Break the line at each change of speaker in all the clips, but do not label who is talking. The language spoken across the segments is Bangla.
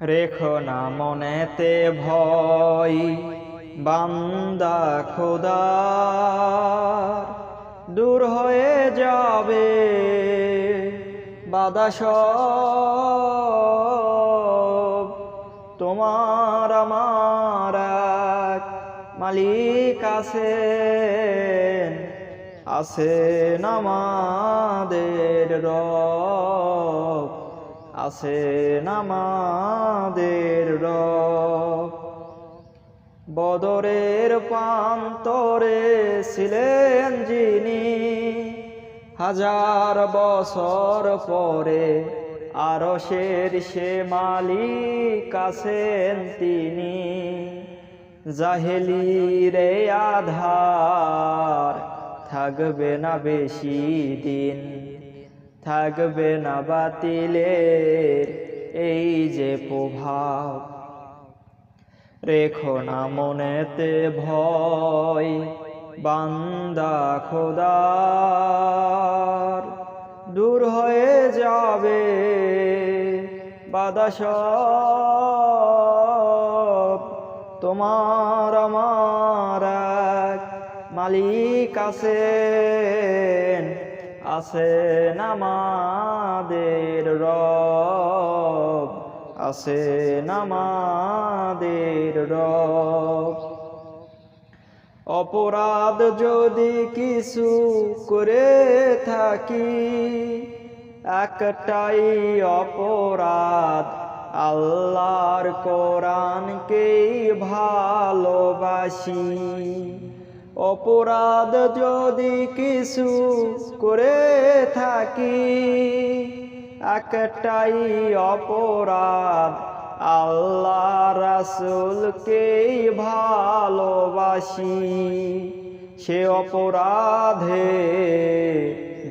রেখো না মনেতে ভয়, বান্দা খোদা। দূর হয়ে যাবে বাদাস তোমার আমার মালিক আছেন আছেন আমাদের রব। আছেন আমাদের রব। বদরের পান্তরে ছিলেন যিনি, হাজার বছর পরে আরও শের সে মালিক আছেন তিনি। জাহেলি রে আধার থাকবে না বেশি দিন। থাকবে না বাতিলের এই যে প্রভাব। রেখো না মনেতে ভয়, বান্দা খোদার। দূর হয়ে যাবে বাদা সব। তোমার আমার মালিক আছেন আছেন আমাদের রব আছেন আমাদের রব। অপরাধ যদি কিছু করে থাকি, একটাই অপরাধ, আল্লাহর কোরআনকেই ভালোবাসি। অপরাধ যদি কিছু করে থাকি, একটাই অপরাধ, আল্লাহ রাসুলকেই ভালোবাসি। সে অপরাধে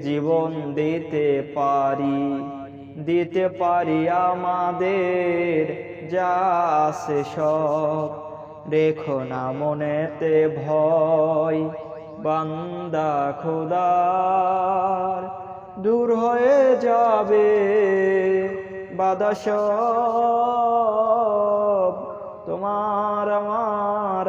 জীবন দিতে পারি দিতে পারি আমাদের যা আছে সব। রেখো না মনেতে ভয়, বান্দা খোদার। দূর হয়ে যাবে বাদা সব। তোমার আমার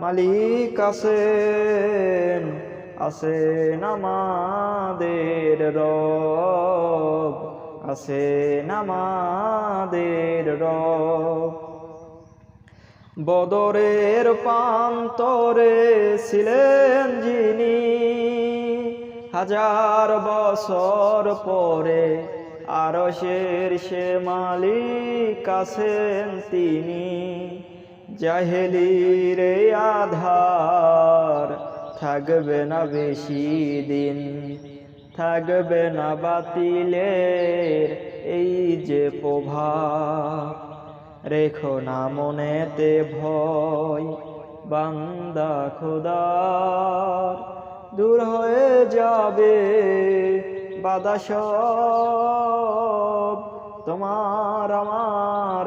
মালিক আছেন আছেন আমাদের রব, আছেন আমাদের রব। বদরের পান্তরে ছিলেন যিনি। হাজার বছর পরে আরও শের সে মালিক আছেন তিনি। জাহেলির আধার থাকবে না বেশি দিন, থাকবে না বাতিলের এই যে প্রভাব। রেখো না মনেতে ভয়, বান্দা খোদার। দূর হয়ে যাবে বাদা সব। তোমার আমার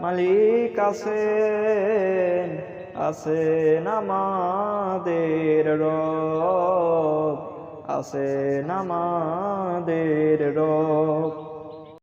মালিক আছেন আছেন আমাদের রব, আছেন আমাদের রব।